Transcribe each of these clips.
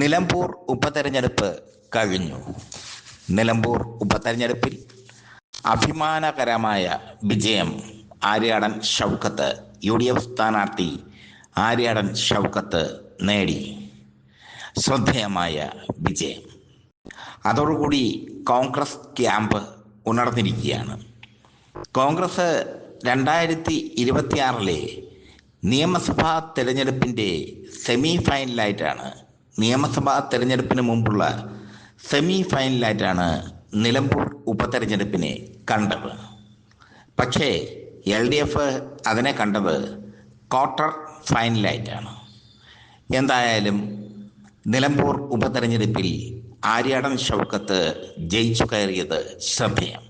നിലമ്പൂർ ഉപതെരഞ്ഞെടുപ്പ് കഴിഞ്ഞു. നിലമ്പൂർ ഉപതെരഞ്ഞെടുപ്പിൽ അഭിമാനകരമായ വിജയം Aryadan Shoukath U D F സ്ഥാനാർത്ഥി ആര്യാടൻ ഷൗക്കത്ത് നേടി. ശ്രദ്ധേയമായ വിജയം. അതോടുകൂടി കോൺഗ്രസ് ക്യാമ്പ് ഉണർന്നിരിക്കുകയാണ്. കോൺഗ്രസ് രണ്ടായിരത്തി ഇരുപത്തിയാറിലെ നിയമസഭാ തെരഞ്ഞെടുപ്പിന്റെ സെമി ഫൈനലായിട്ടാണ് നിയമസഭാ തെരഞ്ഞെടുപ്പിന് മുമ്പുള്ള സെമി ഫൈനലായിട്ടാണ് നിലമ്പൂർ ഉപതെരഞ്ഞെടുപ്പിനെ കണ്ടത്. പക്ഷേ എൽ ഡി എഫ് അതിനെ കണ്ടത് ക്വാർട്ടർ ഫൈനലായിട്ടാണ് എന്തായാലും നിലമ്പൂർ ഉപതെരഞ്ഞെടുപ്പിൽ ആര്യാടൻ ഷൗക്കത്ത് ജയിച്ചു കയറിയത് ശ്രദ്ധേയം.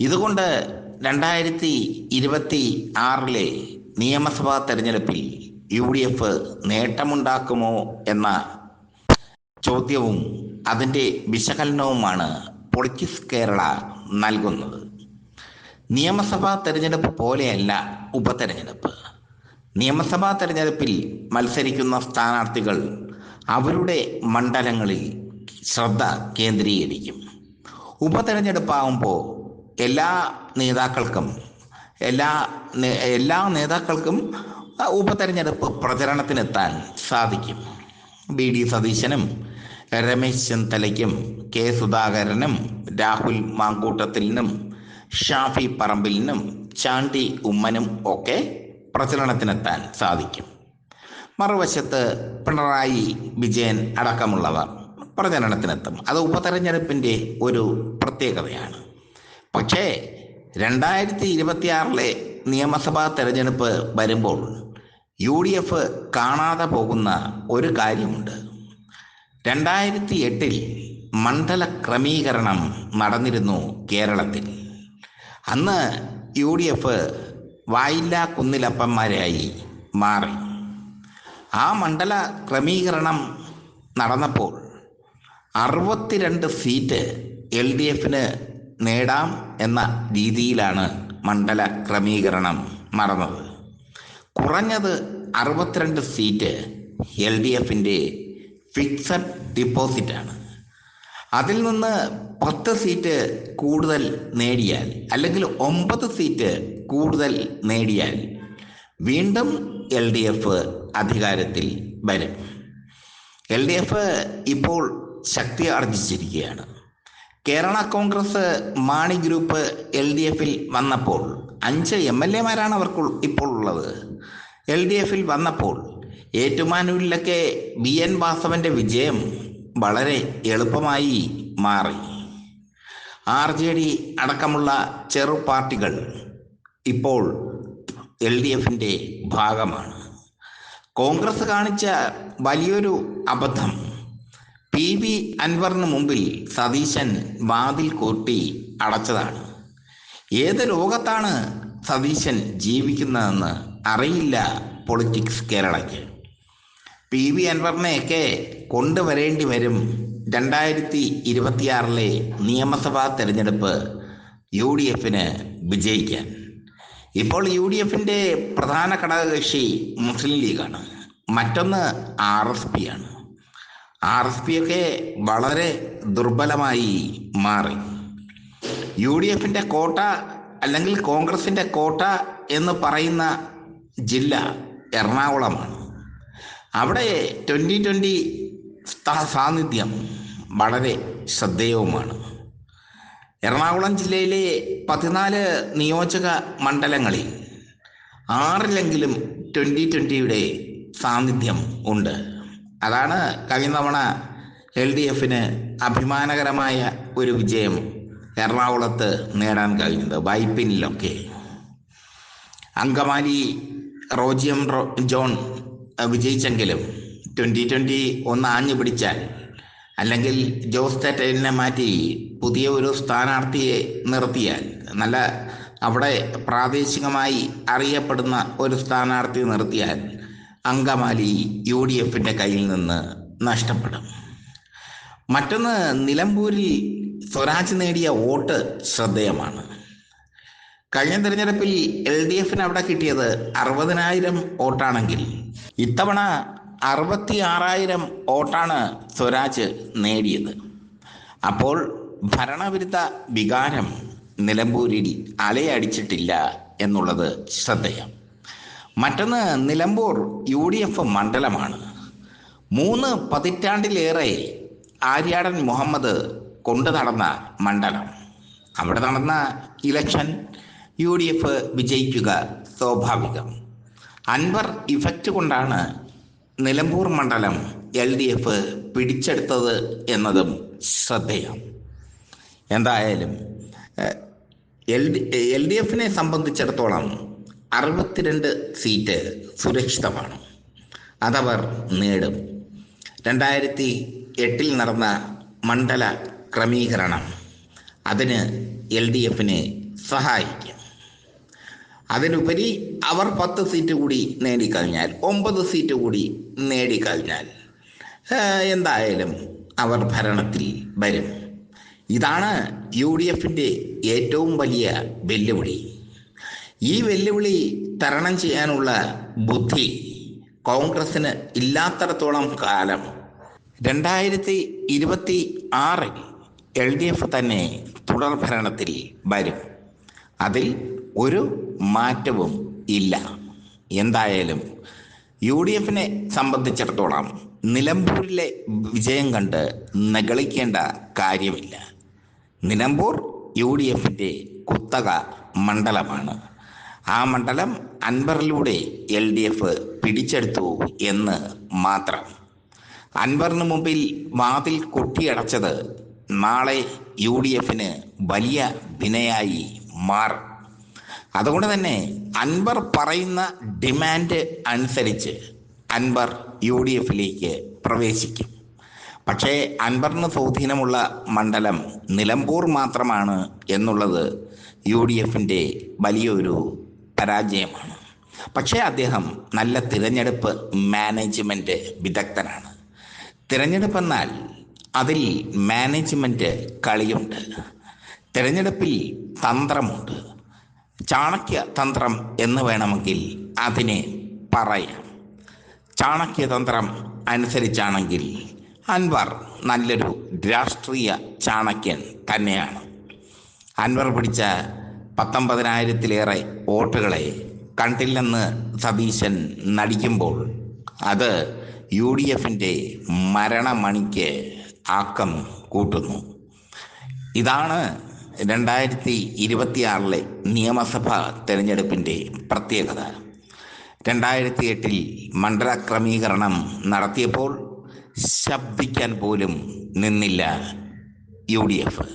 ഇതുകൊണ്ട് രണ്ടായിരത്തി ഇരുപത്തി ആറിലെ നിയമസഭാ തെരഞ്ഞെടുപ്പിൽ യു ഡി എഫ് നേട്ടമുണ്ടാക്കുമോ എന്ന ചോദ്യവും അതിന്റെ വിശകലനവുമാണ് പൊളിറ്റിക്സ് കേരള നൽകുന്നത്. നിയമസഭാ തെരഞ്ഞെടുപ്പ് പോലെയല്ല ഉപതെരഞ്ഞെടുപ്പ്. നിയമസഭാ തെരഞ്ഞെടുപ്പിൽ മത്സരിക്കുന്ന സ്ഥാനാർത്ഥികൾ അവരുടെ മണ്ഡലങ്ങളിൽ ശ്രദ്ധ കേന്ദ്രീകരിക്കും. ഉപതെരഞ്ഞെടുപ്പാകുമ്പോൾ എല്ലാ നേതാക്കൾക്കും എല്ലാ എല്ലാ നേതാക്കൾക്കും ഉപതെരഞ്ഞെടുപ്പ് പ്രചരണത്തിനെത്താൻ സാധിക്കും. ബി ഡി സതീശനും രമേശ് ചെന്നിത്തലയ്ക്കും കെ സുധാകരനും രാഹുൽ മാങ്കൂട്ടത്തിലിനും ഷാഫി പറമ്പിലിനും ചാണ്ടി ഉമ്മനും ഒക്കെ പ്രചരണത്തിനെത്താൻ സാധിക്കും. മറുവശത്ത് പിണറായി വിജയൻ അടക്കമുള്ളവർ പ്രചരണത്തിനെത്തും. അത് ഉപതെരഞ്ഞെടുപ്പിന്റെ ഒരു പ്രത്യേകതയാണ്. പക്ഷേ രണ്ടായിരത്തി ഇരുപത്തിയാറിലെ നിയമസഭാ തെരഞ്ഞെടുപ്പ് വരുമ്പോൾ യു ഡി എഫ് കാണാതെ പോകുന്ന ഒരു കാര്യമുണ്ട്. രണ്ടായിരത്തി എട്ടിൽ മണ്ഡല ക്രമീകരണം നടന്നിരുന്നു കേരളത്തിൽ. അന്ന് യു ഡി എഫ് വായില്ലാ കുന്നിലപ്പന്മാരായി മാറി. ആ മണ്ഡല ക്രമീകരണം നടന്നപ്പോൾ അറുപത്തിരണ്ട് സീറ്റ് എൽ ഡി എഫിന് നേടാം എന്ന രീതിയിലാണ് മണ്ഡല ക്രമീകരണം നടന്നത്. കുറഞ്ഞത് അറുപത്തിരണ്ട് സീറ്റ് എൽ ഡി എഫിന്റെ ഫിക്സഡ് ഡിപ്പോസിറ്റാണ്. അതിൽ നിന്ന് പത്ത് സീറ്റ് കൂടുതൽ നേടിയാൽ അല്ലെങ്കിൽ ഒമ്പത് സീറ്റ് കൂടുതൽ നേടിയാൽ വീണ്ടും എൽ ഡി എഫ് അധികാരത്തിൽ വരും. എൽ ഡി എഫ് ഇപ്പോൾ ശക്തി ആർജിച്ചിരിക്കുകയാണ്. Kerala Congress Mani group L D എഫിൽ വന്നപ്പോൾ അഞ്ച് എം എൽ എമാരാണ് അവർക്ക് ഇപ്പോൾ ഉള്ളത്. എൽ ഡി എഫിൽ വന്നപ്പോൾ ഏറ്റുമാനൂരിലൊക്കെ ബി എൻ വാസവന്റെ വിജയം വളരെ എളുപ്പമായി മാറി. ആർ ജെ ഡി അടക്കമുള്ള ചെറു പാർട്ടികൾ ഇപ്പോൾ എൽ ഡി എഫിന്റെ ഭാഗമാണ്. കോൺഗ്രസ് കാണിച്ച വലിയൊരു അബദ്ധം. പി വി അൻവറിന് മുമ്പിൽ സതീശൻ വാതിൽ കൂട്ടി അടച്ചതാണ്. ഏത് ലോകത്താണ് സതീശൻ ജീവിക്കുന്നതെന്ന് അറിയില്ല പൊളിറ്റിക്സ് കേരളയ്ക്ക്. പി വി അൻവറിനെയൊക്കെ കൊണ്ടുവരേണ്ടി വരും രണ്ടായിരത്തി ഇരുപത്തിയാറിലെ നിയമസഭാ തെരഞ്ഞെടുപ്പ് യു ഡി എഫിന് വിജയിക്കാൻ. ഇപ്പോൾ യു ഡി എഫിന്റെ പ്രധാന ഘടകകക്ഷി മുസ്ലിം ലീഗാണ്. മറ്റൊന്ന് ആർ എസ് പി ആണ്. ആർ എസ് പി ഒക്കെ വളരെ ദുർബലമായി മാറി. യു ഡി എഫിന്റെ കോട്ട അല്ലെങ്കിൽ കോൺഗ്രസിന്റെ കോട്ട എന്ന് പറയുന്ന ജില്ല എറണാകുളമാണ്. അവിടെ ട്വന്റി ട്വന്റി സാന്നിധ്യം വളരെ ശ്രദ്ധേയവുമാണ്. എറണാകുളം ജില്ലയിലെ പതിനാല് നിയോജക മണ്ഡലങ്ങളിൽ ആറിലെങ്കിലും ട്വന്റി ട്വന്റിയുടെ സാന്നിധ്യം ഉണ്ട്. അതാണ് കഴിഞ്ഞ തവണ എൽ ഡി എഫിന് അഭിമാനകരമായ ഒരു വിജയം എറണാകുളത്ത് നേടാൻ കഴിഞ്ഞത് വൈപ്പിനിലൊക്കെ. അങ്കമാലി റോജിയം ജോൺ വിജയിച്ചെങ്കിലും ട്വന്റി ട്വന്റി ഒന്ന് ആഞ്ഞു പിടിച്ചാൽ അല്ലെങ്കിൽ ജോസ് തെറ്റനെ മാറ്റി പുതിയ ഒരു സ്ഥാനാർത്ഥിയെ നിർത്തിയാൽ നല്ല അവിടെ പ്രാദേശികമായി അറിയപ്പെടുന്ന ഒരു സ്ഥാനാർത്ഥി നിർത്തിയാൽ അങ്കമാലി യു ഡി എഫിന്റെ കയ്യിൽ നിന്ന് നഷ്ടപ്പെടും. മറ്റൊന്ന് നിലമ്പൂരിൽ സ്വരാജ് നേടിയ വോട്ട് ശ്രദ്ധേയമാണ്. കഴിഞ്ഞ തിരഞ്ഞെടുപ്പിൽ എൽ ഡി എഫിന് അവിടെ കിട്ടിയത് അറുപതിനായിരം വോട്ടാണെങ്കിൽ ഇത്തവണ അറുപത്തി ആറായിരം വോട്ടാണ് സ്വരാജ് നേടിയത്. അപ്പോൾ ഭരണവിരുദ്ധ വികാരം നിലമ്പൂരിൽ അലയടിച്ചിട്ടില്ല എന്നുള്ളത് ശ്രദ്ധേയം. മറ്റൊന്ന് നിലമ്പൂർ യു ഡി എഫ് മണ്ഡലമാണ്. മൂന്ന് പതിറ്റാണ്ടിലേറെ ആര്യാടൻ മുഹമ്മദ് കൊണ്ടു നടന്ന മണ്ഡലം. അവിടെ നടന്ന ഇലക്ഷൻ യു ഡി എഫ് വിജയിക്കുക സ്വാഭാവികം. അൻവർ ഇഫക്റ്റ് കൊണ്ടാണ് നിലമ്പൂർ മണ്ഡലം എൽ ഡി എഫ് പിടിച്ചെടുത്തത് എന്നതും ശ്രദ്ധേയം. എന്തായാലും എൽ ഡി എൽ ഡി എഫിനെ സംബന്ധിച്ചിടത്തോളം അറുപത്തിരണ്ട് സീറ്റ് സുരക്ഷിതമാണ്. അതവർ നേടും. രണ്ടായിരത്തി എട്ടിൽ നടന്ന മണ്ഡല ക്രമീകരണം. അതിന് എൽ ഡി എഫിനെ സഹായിക്കും. അതിനുപരി അവർ പത്ത് സീറ്റ് കൂടി നേടിക്കഴിഞ്ഞാൽ ഒമ്പത് സീറ്റ് കൂടി നേടിക്കഴിഞ്ഞാൽ എന്തായാലും അവർ ഭരണത്തിൽ വരും. ഇതാണ് യു ഡി എഫിന്റെ ഏറ്റവും വലിയ വെല്ലുവിളി. ഈ വെല്ലുവിളി തരണം ചെയ്യാനുള്ള ബുദ്ധി കോൺഗ്രസിന് ഇല്ലാത്തടത്തോളം കാലം. രണ്ടായിരത്തി ഇരുപത്തി ആറിൽ എൽ ഡി എഫ് തന്നെ തുടർ ഭരണത്തിൽ വരും. അതിൽ ഒരു മാറ്റവും ഇല്ല. എന്തായാലും യു ഡി എഫിനെ സംബന്ധിച്ചിടത്തോളം നിലമ്പൂരിലെ വിജയം കണ്ട് നകളിക്കേണ്ട കാര്യമില്ല. നിലമ്പൂർ യു ഡി എഫിന്റെ കുത്തക മണ്ഡലമാണ്. ആ മണ്ഡലം അൻവറിലൂടെ എൽ ഡി എഫ് പിടിച്ചെടുത്തു എന്ന് മാത്രം. അൻവറിന് മുമ്പിൽ വാതിൽ കൊട്ടിയടച്ചത് നാളെ യു ഡി എഫിന് വലിയ വിനയായി മാറും അതുകൊണ്ട് തന്നെ അൻവർ പറയുന്ന ഡിമാൻഡ് അനുസരിച്ച് അൻവർ യു ഡി എഫിലേക്ക് പ്രവേശിക്കും. പക്ഷേ അൻവറിന് സ്വാധീനമുള്ള മണ്ഡലം നിലമ്പൂർ മാത്രമാണ് എന്നുള്ളത് യു ഡി എഫിന്റെ വലിയൊരു പരാജയമാണ്. പക്ഷേ അദ്ദേഹം നല്ല തിരഞ്ഞെടുപ്പ് മാനേജ്മെന്റ് വിദഗ്ധനാണ്. തിരഞ്ഞെടുപ്പ് എന്നാൽ അതിൽ മാനേജ്മെന്റ് കളിയുണ്ട്. തിരഞ്ഞെടുപ്പിൽ തന്ത്രമുണ്ട്. ചാണക്യ തന്ത്രം എന്ന് വേണമെങ്കിൽ അതിനെ പറയാം. ചാണക്യതന്ത്രം അനുസരിച്ചാണെങ്കിൽ അൻവർ നല്ലൊരു രാഷ്ട്രീയ ചാണക്യൻ തന്നെയാണ്. അൻവർ പിടിച്ച പത്തൊമ്പതിനായിരത്തിലേറെ വോട്ടുകളെ കണ്ടില്ലെന്ന് സതീശൻ നടിക്കുമ്പോൾ അത് യു ഡി എഫിന്റെ മരണമണിക്ക് ആക്കം കൂട്ടുന്നു. ഇതാണ് രണ്ടായിരത്തി ഇരുപത്തിയാറിലെ നിയമസഭാ തെരഞ്ഞെടുപ്പിന്റെ പ്രത്യേകത. രണ്ടായിരത്തി എട്ടിൽ മണ്ഡല ക്രമീകരണം നടത്തിയപ്പോൾ ശബ്ദിക്കാൻ പോലും നിന്നില്ല യു ഡി എഫ്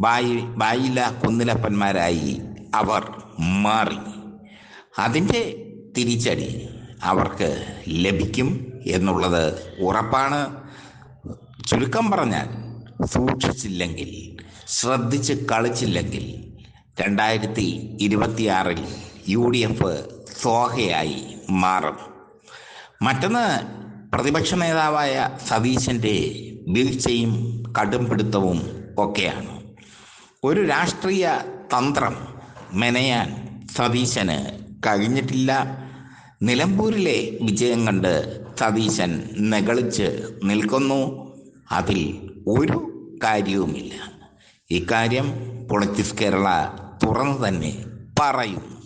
വായി ബായില കുന്നിലപ്പന്മാരായി അവർ മാറി. അതിന്റെ തിരിച്ചടി അവർക്ക് ലഭിക്കും എന്നുള്ളത് ഉറപ്പാണ്. ചുരുക്കം പറഞ്ഞാൽ സൂക്ഷിച്ചില്ലെങ്കിൽ ശ്രദ്ധിച്ച് കളിച്ചില്ലെങ്കിൽ രണ്ടായിരത്തി ഇരുപത്തിയാറിൽ യു ഡി എഫ് സോഹയായി മാറും. മറ്റൊന്ന് പ്രതിപക്ഷ നേതാവായ സതീശന്റെ വീഴ്ചയും കടുംപിടുത്തവും ഒക്കെയാണ്. ഒരു രാഷ്ട്രീയ തന്ത്രം മെനയാൻ സതീശന് കഴിഞ്ഞിട്ടില്ല. നിലമ്പൂരിലെ വിജയം കണ്ട് സതീശൻ നെകളിച്ച് നിൽക്കുന്നു. അതിൽ ഒരു കാര്യവുമില്ല. ഇക്കാര്യം പൊളിറ്റിക്സ് കേരള തുറന്നു തന്നെ പറയുന്നു.